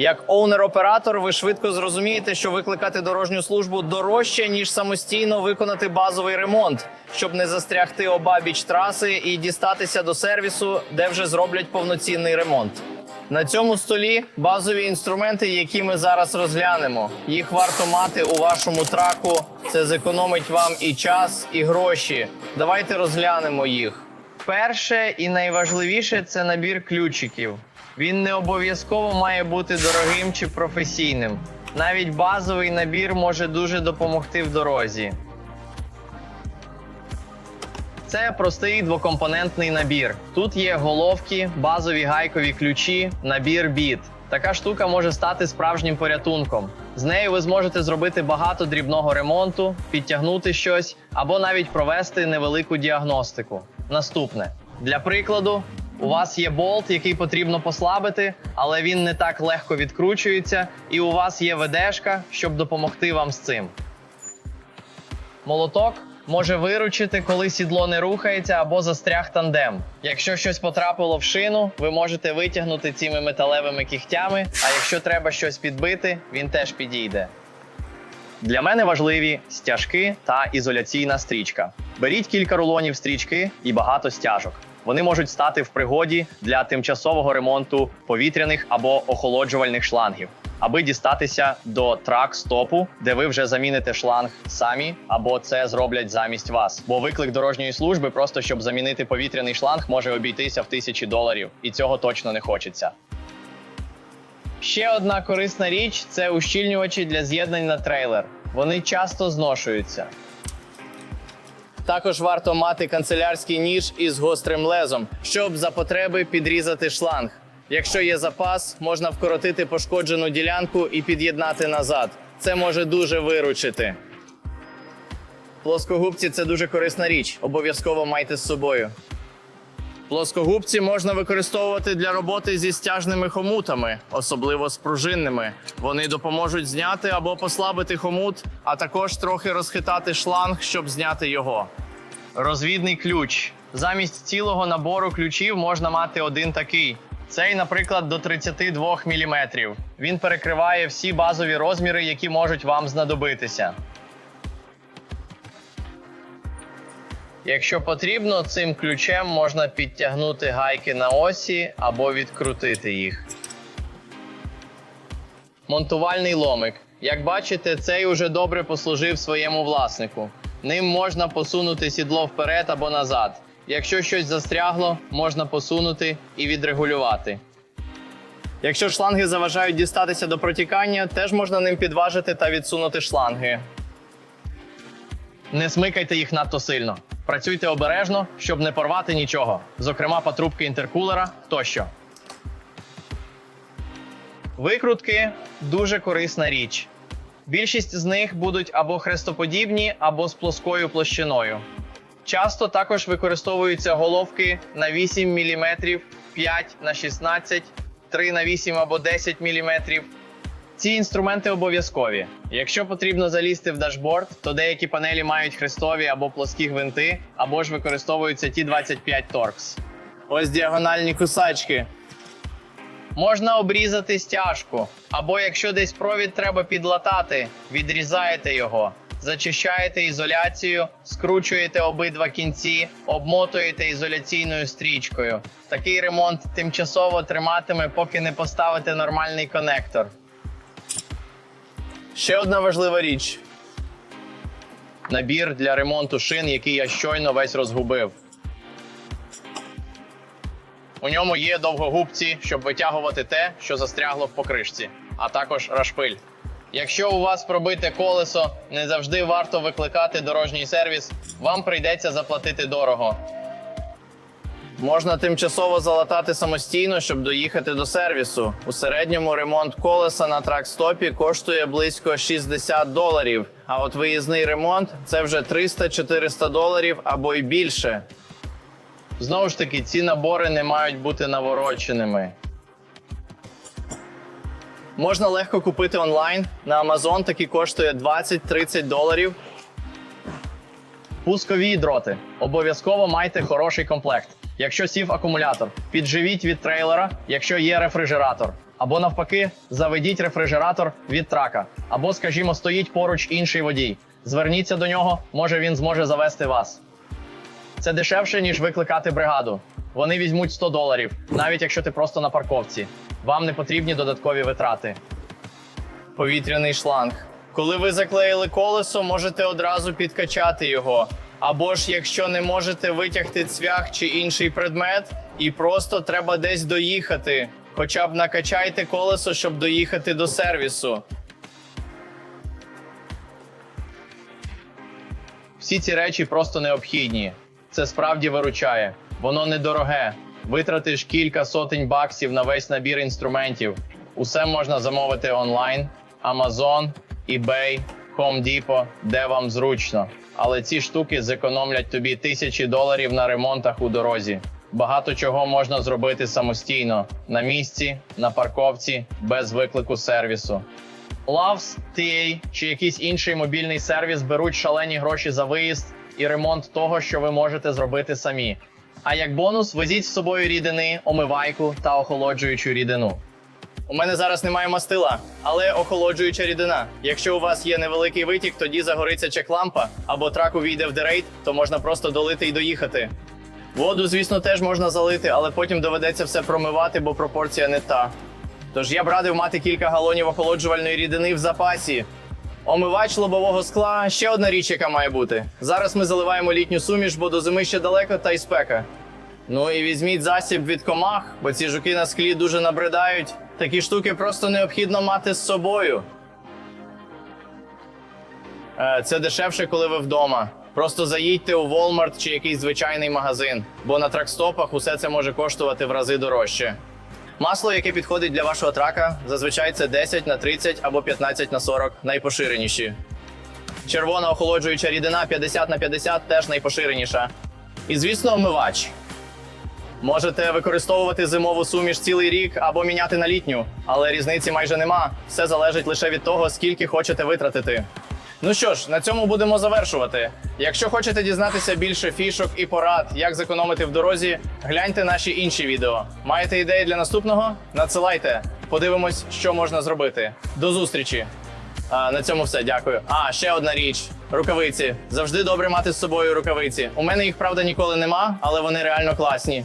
Як оунер-оператор, ви швидко зрозумієте, що викликати дорожню службу дорожче, ніж самостійно виконати базовий ремонт, щоб не застрягти обабіч траси і дістатися до сервісу, де вже зроблять повноцінний ремонт. На цьому столі базові інструменти, які ми зараз розглянемо. Їх варто мати у вашому траку. Це зекономить вам і час, і гроші. Давайте розглянемо їх. Перше і найважливіше це набір ключиків. Він не обов'язково має бути дорогим чи професійним. Навіть базовий набір може дуже допомогти в дорозі. Це простий двокомпонентний набір. Тут є головки, базові гайкові ключі, набір біт. Така штука може стати справжнім порятунком. З нею ви зможете зробити багато дрібного ремонту, підтягнути щось або навіть провести невелику діагностику. Наступне для прикладу, у вас є болт, який потрібно послабити, але він не так легко відкручується, і у вас є ведешка, щоб допомогти вам з цим. Молоток може виручити, коли сідло не рухається або застряг тандем. Якщо щось потрапило в шину, ви можете витягнути цими металевими кігтями, а якщо треба щось підбити, він теж підійде. Для мене важливі стяжки та ізоляційна стрічка. Беріть кілька рулонів стрічки і багато стяжок. Вони можуть стати в пригоді для тимчасового ремонту повітряних або охолоджувальних шлангів, аби дістатися до трак-стопу, де ви вже заміните шланг самі, або це зроблять замість вас. Бо виклик дорожньої служби, просто щоб замінити повітряний шланг, може обійтися в тисячі доларів, і цього точно не хочеться. Ще одна корисна річ це ущільнювачі для з'єднань на трейлер. Вони часто зношуються. Також варто мати канцелярський ніж із гострим лезом, щоб за потреби підрізати шланг. Якщо є запас, можна вкоротити пошкоджену ділянку і під'єднати назад. Це може дуже виручити. Плоскогубці це дуже корисна річ. Обов'язково майте з собою. Плоскогубці можна використовувати для роботи зі стяжними хомутами, особливо з пружинними. Вони допоможуть зняти або послабити хомут, а також трохи розхитати шланг, щоб зняти його. Розвідний ключ. Замість цілого набору ключів можна мати один такий. Цей, наприклад, до 32 мм. Він перекриває всі базові розміри, які можуть вам знадобитися. Якщо потрібно, цим ключем можна підтягнути гайки на осі або відкрутити їх. Монтувальний ломик. Як бачите, цей уже добре послужив своєму власнику. Ним можна посунути сідло вперед або назад. Якщо щось застрягло, можна посунути і відрегулювати. Якщо шланги заважають дістатися до протікання, теж можна ним підважити та відсунути шланги. Не смикайте їх надто сильно. Працюйте обережно, щоб не порвати нічого, зокрема патрубки інтеркулера тощо. Викрутки дуже корисна річ. Більшість з них будуть або хрестоподібні, або з плоскою площиною. Часто також використовуються головки на 8 мм, 5 на 16, 3 на 8 або 10 мм. Ці інструменти обов'язкові. Якщо потрібно залізти в дашборд, то деякі панелі мають хрестові або плоскі гвинти, або ж використовуються ті 25 торкс. Ось діагональні кусачки. Можна обрізати стяжку, або якщо десь провід треба підлатати, відрізаєте його, зачищаєте ізоляцію, скручуєте обидва кінці, обмотуєте ізоляційною стрічкою. Такий ремонт тимчасово триматиме, поки не поставите нормальний конектор. Ще одна важлива річ: набір для ремонту шин, який я щойно весь розгубив. У ньому є довгогубці, щоб витягувати те, що застрягло в покришці, а також рашпиль. Якщо у вас пробите колесо, не завжди варто викликати дорожній сервіс, вам прийдеться заплатити дорого. Можна тимчасово залатати самостійно, щоб доїхати до сервісу. У середньому ремонт колеса на тракстопі коштує близько 60 доларів. А от виїзний ремонт це вже 300-400 доларів або й більше. Знову ж таки, ці набори не мають бути навороченими. Можна легко купити онлайн. На Amazon такі коштує 20-30 доларів. Пускові дроти. Обов'язково майте хороший комплект. Якщо сів акумулятор, підживіть від трейлера, якщо є рефрижератор. Або навпаки, заведіть рефрижератор від трака, або, скажімо, стоїть поруч інший водій. Зверніться до нього, може він зможе завести вас. Це дешевше, ніж викликати бригаду. Вони візьмуть 100 доларів, навіть якщо ти просто на парковці. Вам не потрібні додаткові витрати. Повітряний шланг. Коли ви заклеїли колесо, можете одразу підкачати його. Або ж, якщо не можете витягти цвях чи інший предмет, і просто треба десь доїхати. Хоча б накачайте колесо, щоб доїхати до сервісу. Всі ці речі просто необхідні. Це справді виручає. Воно недороге. Витратиш кілька сотень баксів на весь набір інструментів. Усе можна замовити онлайн, Amazon, eBay, Home Depot, де вам зручно. Але ці штуки зекономлять тобі тисячі доларів на ремонтах у дорозі. Багато чого можна зробити самостійно на місці, на парковці, без виклику сервісу. Loves, TA чи якийсь інший мобільний сервіс беруть шалені гроші за виїзд і ремонт того, що ви можете зробити самі. А як бонус, везіть з собою рідини, омивайку та охолоджуючу рідину. У мене зараз немає мастила, але охолоджуюча рідина. Якщо у вас є невеликий витік, тоді загориться чек-лампа або трак увійде в дерейт, то можна просто долити і доїхати. Воду, звісно, теж можна залити, але потім доведеться все промивати, бо пропорція не та. Тож я б радив мати кілька галонів охолоджувальної рідини в запасі. Омивач лобового скла ще одна річ, яка має бути. Зараз ми заливаємо літню суміш, бо до зими ще далеко та й спека. Ну і візьміть засіб від комах, бо ці жуки на склі дуже набридають. Такі штуки просто необхідно мати з собою. Е, Це дешевше, коли ви вдома. Просто заїдьте у Walmart чи якийсь звичайний магазин, бо на тракстопах усе це може коштувати в рази дорожче. Масло, яке підходить для вашого трака, зазвичай це 10 на 30 або 15 на 40 найпоширеніші. Червона охолоджуюча рідина 50 на 50 теж найпоширеніша. І звісно, омивач. Можете використовувати зимову суміш цілий рік або міняти на літню, але різниці майже нема. Все залежить лише від того, скільки хочете витратити. Ну що ж, на цьому будемо завершувати. Якщо хочете дізнатися більше фішок і порад, як зекономити в дорозі, гляньте наші інші відео. Маєте ідеї для наступного? Надсилайте. Подивимось, що можна зробити. До зустрічі! А, на цьому все, дякую. А, ще одна річ: рукавиці. Завжди добре мати з собою рукавиці. У мене їх, правда, ніколи нема, але вони реально класні.